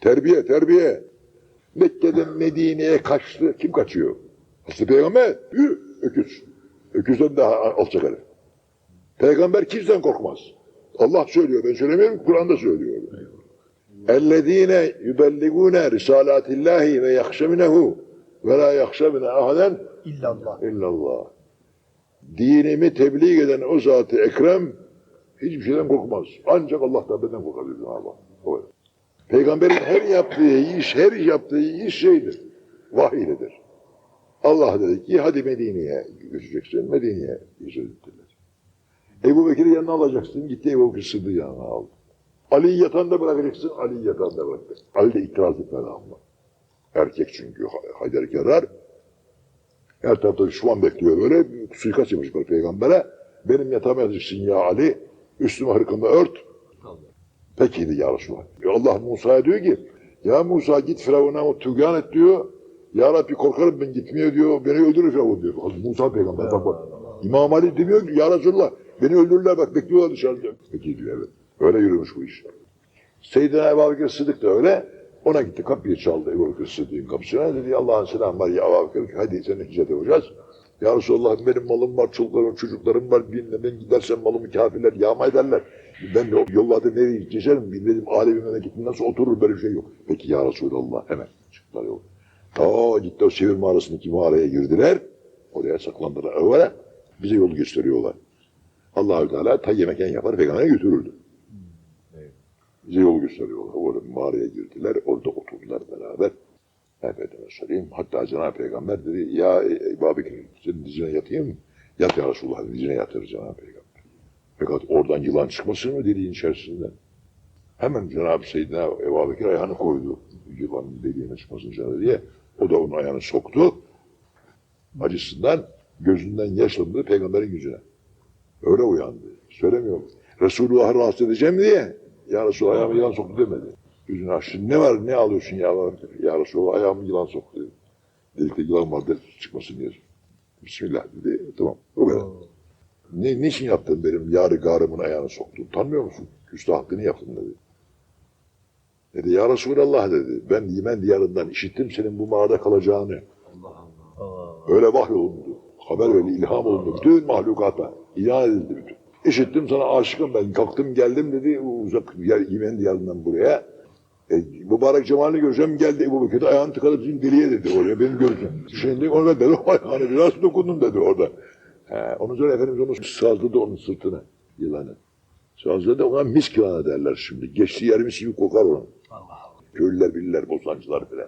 Terbiye, terbiye. Mekke'den Medine'ye kaçtı. Kim kaçıyor? Hazreti Peygamber. Yürü, öküz. Öküzden daha alçak herif. Peygamber kimsen korkmaz. Allah söylüyor, ben söylemiyorum, Kur'an'da söylüyor. اَلَّذ۪ينَ يُبَلِّغُونَ رِسَالَاتِ اللّٰهِ وَيَخْشَمِنَهُ وَلَا يَخْشَمِنَ اَحَدًا İllallah. illallah. Dinimi tebliğ eden o zat-ı ekrem hiçbir şeyden korkmaz. Ancak Allah'tan benden korkabilir Cenab-ı Hak. Peygamberin her yaptığı iş, her yaptığı iş şeydir. Vahiyledir. Allah dedi ki hadi Medine'ye göçeceksin. Medine'ye hicret ettiler. Ebu Bekir'i yanına alacaksın. Gitti Ebu Bekir Sıddık'ı yanına aldı. Ali'yi yatağında bırakacaksın. Ali'yi yatağında bıraktı. Ali de itiraz etmedi ama. Erkek çünkü Haydar Kerar. Her tarafta düşman bekliyor böyle. Suikast yapmışlar peygambere. Benim yatağıma yatacaksın ya Ali. Üstüme hırkımı ört. Peki dedi ya Allah Musa'ya diyor ki ya Musa git Firavun'a o tügyan et diyor. Ya Rabbi korkarım ben gitmiyor diyor. Beni öldürür Firavun diyor. Musa peygamber bak bak. İmam Ali demiyor ki ya Resulallah beni öldürürler bak bekliyorlar dışarıda. Peki diyor evet. Öyle yürümüş bu iş. Seyyidina Ebu Bekir Sıddık da öyle. Ona gitti kapıyı çaldı Ebu Bekir Sıddık'ın kapısına. Dedi Allah'ın selamı var ya Ebu Bekir hadi seni hicret yapacağız. Ya Resulallah benim malım var, çocuklarım, çocuklarım var. Binle ben gidersem malımı kafirler yağma ederler. Ben de yollarda nereye geçerim bilmedim alemi memleketim nasıl oturur böyle bir şey yok. Peki ya Resulallah hemen çıktılar yol. Ta gitti o Sevir mağarasındaki mağaraya girdiler. Oraya saklandılar evvela. Bize yolu gösteriyorlar. Allahü Teala ta yemeken yapar peygambere götürürdü. Bize yol gösteriyorlar. Orada mağaraya girdiler. Orada oturdular beraber. Efendime söyleyeyim. Hatta Cenab-ı Peygamber dedi ya Ebu Bekir senin dizine yatayım mı? Yat ya Resulullah dizine yatır Cenab-ı Peygamber. Fakat oradan yılan çıkmasın mı deliğin içerisinden? Hemen Cenab-ı Seyyidina Ebu Bekir ayağını koydu. Yılanın deliğine çıkmasın canı diye. O da onun ayağını soktu. Acısından gözünden yaşlandı peygamberin yüzüne. Öyle uyandı. Söylemiyorum. Resulullah'ı rahatsız edeceğim diye ya Resulallah ayağımı yılan soktu demedi. Yüzünü açtı. Ne var ne alıyorsun ya? Ya Resulallah ayağımı yılan soktu. Delikte yılan var çıkmasın diye. Bismillah dedi. Tamam. O kadar. Ne, niçin yaptın benim yarı garımın ayağını soktun? Tanmıyor musun? Küstahaklığını yaptın dedi. Dedi ya Resulallah dedi. Ben Yemen diyarından işittim senin bu mağarada kalacağını. Öyle vahyolundu. Haber öyle ilham olundu. Bütün mahlukata ilan edildi bütün. İşittim sana aşıkım ben. Kalktım geldim dedi uzak yer, Yemen diyarından buraya. E, mübarek cemalini göreceğim geldi Ebu Bekir de ayağını tıkadı bizim deliye dedi oraya benim göreceğim. Şimdi ona dedi o ayağını biraz dokundum dedi orada. He, onun sonra Efendimiz onu sazladı onun sırtına yılanı. Sazladı ona mis yılanı derler şimdi. Geçtiği yer mis gibi kokar onun. Köylüler bilirler, bozancılar filan.